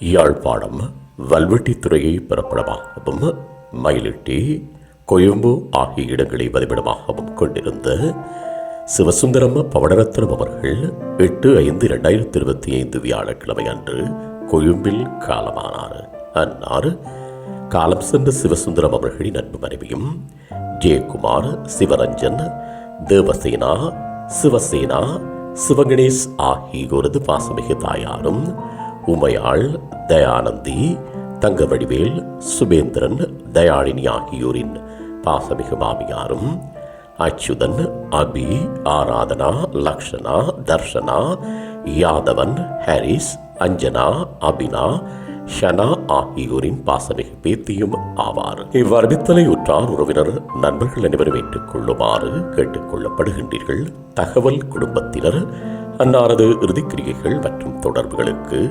யாழ்ப்பாணம் வல்வெட்டித்துறையை பிறப்பிடமாகவும் மயிலிட்டி கொயம்பு ஆகிய இடங்களை பதிவிடமாகவும் கொண்டிருந்த சிவசுந்தரம் பவனரத்னம் அவர்கள் எட்டு ஐந்து இரண்டாயிரத்தி இருபத்தி ஐந்து வியாழக்கிழமை அன்று கொழும்பில் காலமானார். அன்னார் காலம் சென்ற சிவசுந்தரம் அவர்களின் அன்பு மனைவியும் ஜெயக்குமார் சிவரஞ்சன் தேவசேனா சிவசேனா சிவகணேஷ் ஆகியோரது பாசமிகு தாயாரும் உமையாள் தயானந்தி தங்கவடிவேல் சுபேந்திரன் தயாளினி ஆகியோரின் பாசமிகு மாமியாரும் அச்சுதன் அபி ஆராதனா லக்ஷனா தர்ஷனா யாதவன் ஹாரிஸ் அஞ்சனா அபினா ஷனா ஆகியோரின் பாசமிகு பேத்தியும் ஆவார். இவ்வறிவித்தலை உற்றார் உறவினர் நண்பர்கள் அனைவரும் ஏற்றுக் கொள்ளுமாறு தகவல் குடும்பத்தினர் அன்னாரது இறுதிக்கிரியைகள் மற்றும் தொடர்புகளுக்கு